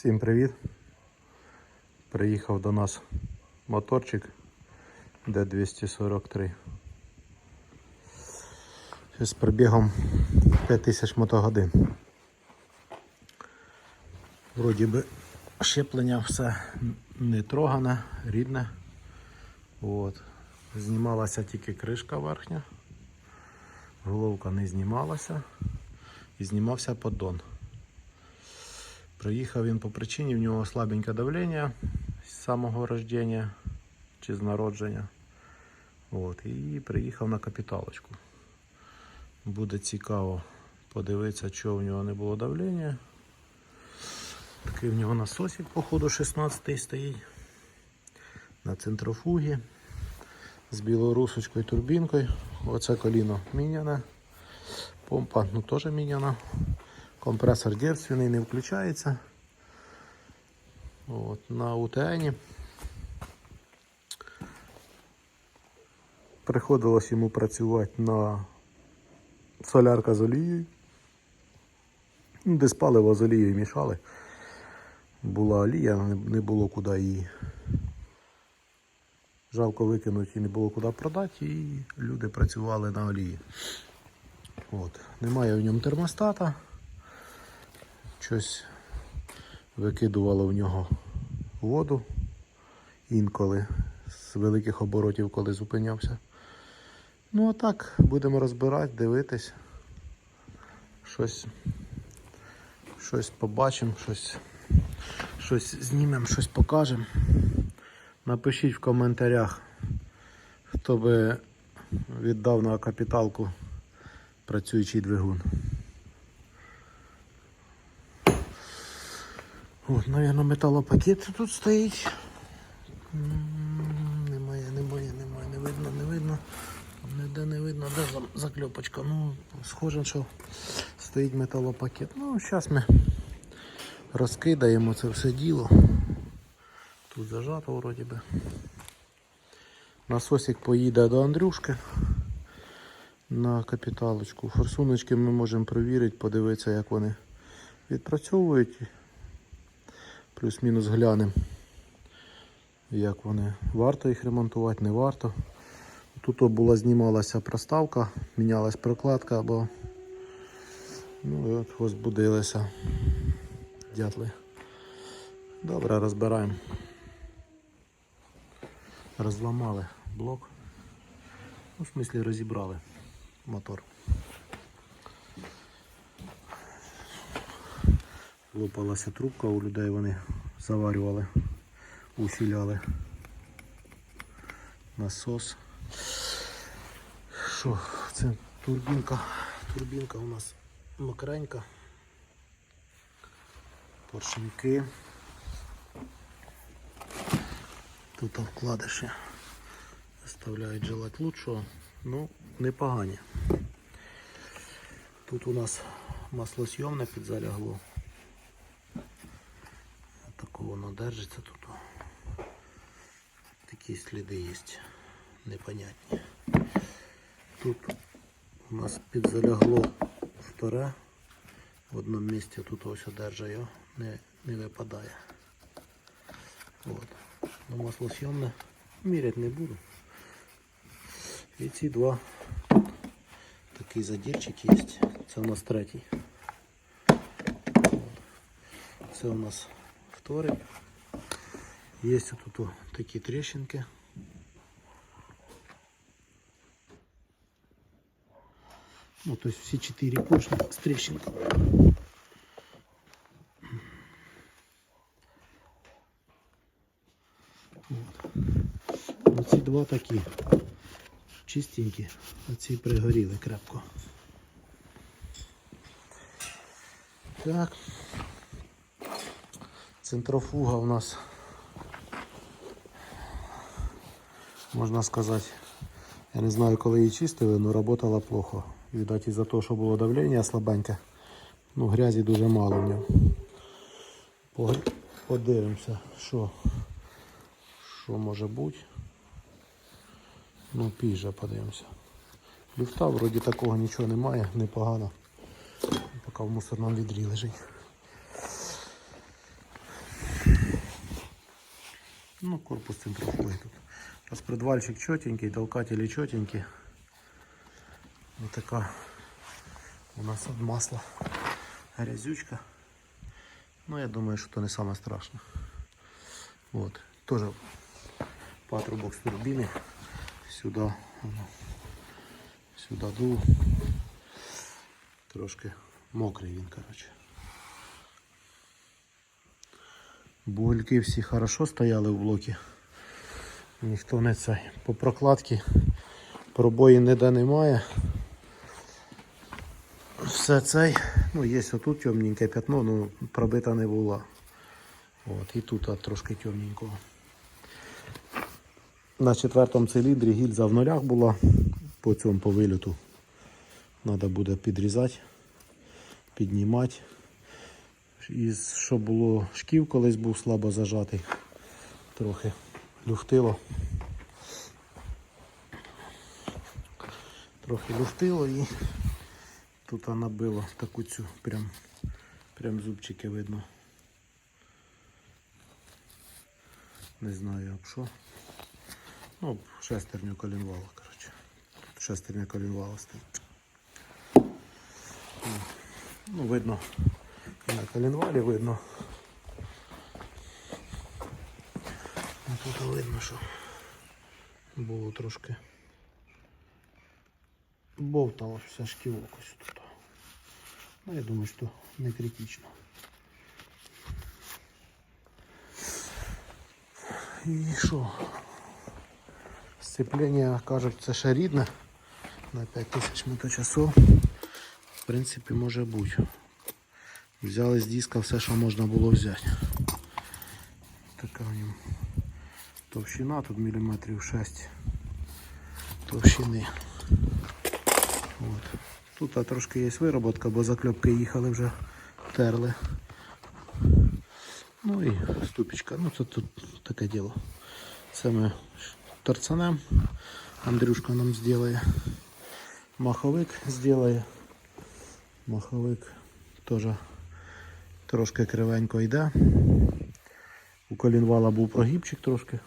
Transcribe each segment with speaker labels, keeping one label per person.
Speaker 1: Всім привіт! Приїхав до нас моторчик D243 з пробігом 5000 мотогодин. Вроді би щеплення все не трогане, рідне. От. Знімалася тільки кришка верхня, головка не знімалася і знімався поддон. Приїхав він по причині, в нього слабеньке давлення з самого рождення чи з народження. От, і приїхав на капіталочку. Буде цікаво подивитися, що в нього не було давлення. Такий в нього насосик, походу, 16 стоїть. На центрофугі з білорусочкою турбінкою. Оце коліно міняне. Помпа ну, теж міняна. Компресор дівственний не включається. От, на УТН. Приходилось йому працювати на солярка з олією. Ну, Десь паливо з олією мішали. Була олія, не було куди її. Жалко викинути і не було куди продати, і люди працювали на олії. От. Немає в ньому термостата. Щось викидувало в нього воду інколи з великих оборотів, коли зупинявся. Ну а так, будемо розбирати, дивитись. Щось, щось побачимо, щось, щось знімемо, щось покажемо. Напишіть в коментарях, хто би віддав на капіталку працюючий двигун. От, наверное, металопакет тут стоїть. Немає, немає, немає, не видно, не видно. Ніде не видно, де закльопочка. Ну, схоже, що стоїть металопакет. Ну, зараз ми розкидаємо це все діло. Тут зажато вроді би. Насосик поїде до Андрюшки на капіталочку. Форсуночки ми можемо перевірити, подивитися, як вони відпрацьовують. Плюс-мінус глянемо, як вони. Варто їх ремонтувати, не варто. Тут була знімалася проставка, мінялась прокладка, або ну і от ось будилися дятли. Добре, розбираємо. Розламали блок. Ну, в смислі розібрали мотор. Лопалася трубка, у людей вони заварювали, усіляли насос. Що, це турбінка. Турбінка у нас мокренька. Поршеньки. Тут вкладиші заставляють желати лучшого, ну непогані. Тут у нас маслосйомне підзалягло. Тако воно держиться тут. Такі сліди є непонятні. Тут у нас підзалягло вторе. В одному місці тут ось одержа його, не, не випадає. От. Ну, маслосйомне міряти не буду. І ці два тут такий задірчик є. Це у нас третій. Це у нас вторий. Є тут о, такі тріщинки. Ну, то есть все четыре поршня с трещинками. Вот. Оці два такі чистенькі, а ці пригоріли крепко. Так. Центрофуга у нас, можна сказати, я не знаю, коли її чистили, але працювала плохо. Видать, із-за того, що було давлення слабеньке. Ну, грязі дуже мало в ньому. Подивимося, що, що може бути. Ну, пізже подивимося. Люфта вроді такого нічого немає, непогано. Поки в мусорному відрі лежить. Ну, корпус центрофуги тут. Распредвальчик чотенький, толкатели чотенькі. Ось така у нас от масла грязючка. Ну, я думаю, що це не саме страшне. Вот. Тоже патрубок з турбіни. Сюди, воно, сюди дув. Трошки мокрий він, коротше. Бугольки всі хорошо стояли в блокі. Ніхто не цей. По прокладці пробої ніде немає. Все цей, ну є отут темненьке пятно, ну пробита не була. От, і тут трошки темненького. На четвертому циліндрі гільза в нулях була по цьому по вильоту. Треба буде підрізати, піднімати. І що було шків колись був слабо зажатий, трохи люфтило. Трохи люфтило і тут набило таку цю прям, прям зубчики видно. Не знаю об що. Ну, шестерню колінвала, коротше. Тут шестерня колінвала стоїть. Ну, видно. На колінвалі видно. Тут видно, що було трошки бовталося шківок ось тут. Ну, я думаю, що не критично. І що? Сцеплення, кажуть, це ще рідне на 5000 моточасов. В принципі, може бути. Взяли з диска все, що можна було взяти. Така в ньому товщина, тут міліметрів 6 товщини. От. Тут а, трошки є вироботка, бо закльопки їхали вже терли. Ну і ступічка. Ну це тут таке діло. Це ми торцанем. Андрюшка нам зробить. Маховик зробить. Маховик теж трошки кривенько йде. У колінвала був прогибчик трошки.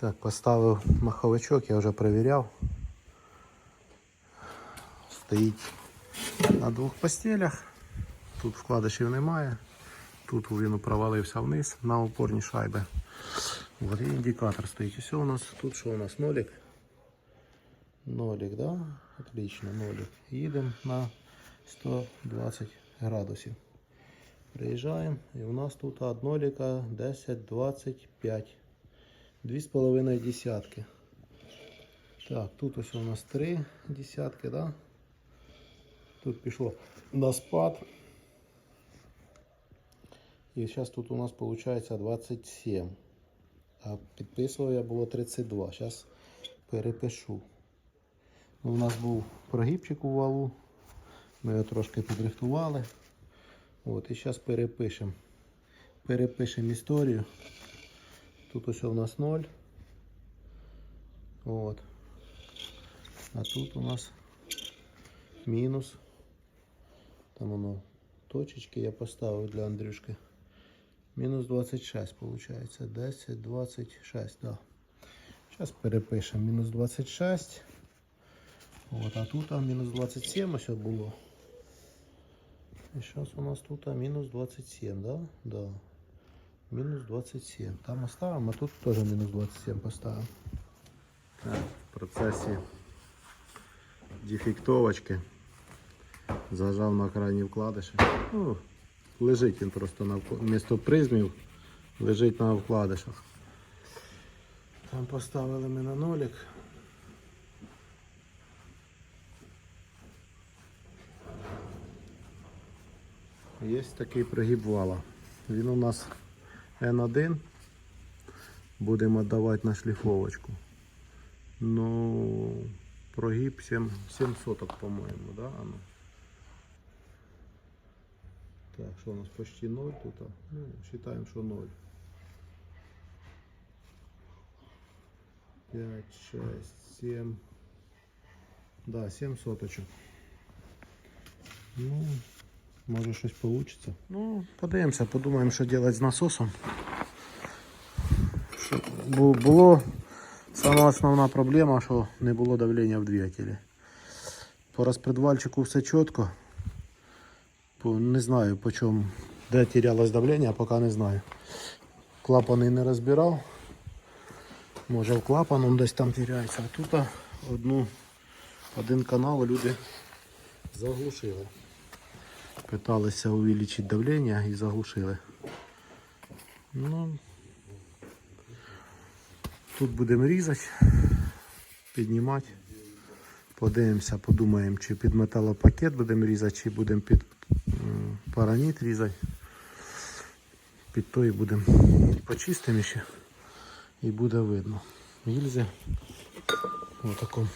Speaker 1: Так, поставив маховичок, я вже перевіряв. Стоїть на двох постелях. Тут вкладишів немає. Тут він провалився вниз на опорні шайби. От і індикатор стоїть. Все у нас тут що у нас нолик. Нолик, да? Отлично, нолик. Їдемо на 120 градусів. Приїжджаємо і у нас тут від нолика 10, 25. 2,5 десятки. Так, тут ось у нас 3 десятки, да? Тут пішло на спад. І зараз тут у нас виходить 27. А підписував я було 32. Зараз перепишу. Ну, У нас був прогибчик у валу. Ми його трошки підрихтували. От, і зараз перепишемо. Перепишемо історію. Тут ось у нас 0. От. А тут у нас мінус. Там воно точечки я поставив для Андрюшки. Мінус 26 виходить. 10, 26, да. Зараз перепишемо. Мінус 26. От, а тут мінус 27 ось було. І зараз у нас тут а, мінус 27, да? Да. Мінус 27. Там оставимо, а тут теж мінус 27 поставимо. Так, в процесі дефектовочки. Зажав на крайні вкладиші. Ну, лежить він просто на вмісто призмів, лежить на вкладишах. Там поставили ми на нолик. Є такий прогиб вала. Він у нас N1. Будемо давати на шліфовочку. Ну, прогиб 7, 7 соток, по-моєму, да? А ну. Так, що у нас почти 0 тут? Ну, считаем, що 0. 5, 6, 7. Да, 7 соточок. Ну, може щось вийде. Ну, подивимося, подумаємо, що робити з насосом. бу- було сама основна проблема, що не було давлення в двигателі. По розпредвальчику все чітко. Не знаю по чому, де терялось давлення, поки не знаю. Клапани не розбирав. Може в клапан он десь там теряється. А тут одну, один канал люди заглушили. Питалися увеличити давлення і заглушили. Ну, тут будемо різати, піднімати. Подивимося, подумаємо, чи під металопакет будемо різати, чи будемо під параніт різати. Під той будемо почистимо ще і буде видно. Гільзи в такому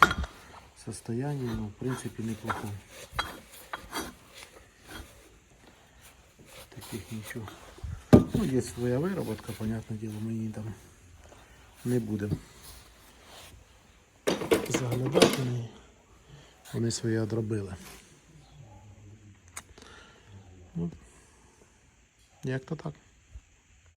Speaker 1: состоянии, ну, в принципі, неплохому. Таких нічого. Ну, є своя вироботка, понятне діло, ми її там не будемо заглядати. Вони своє одробили. Ну, як то так.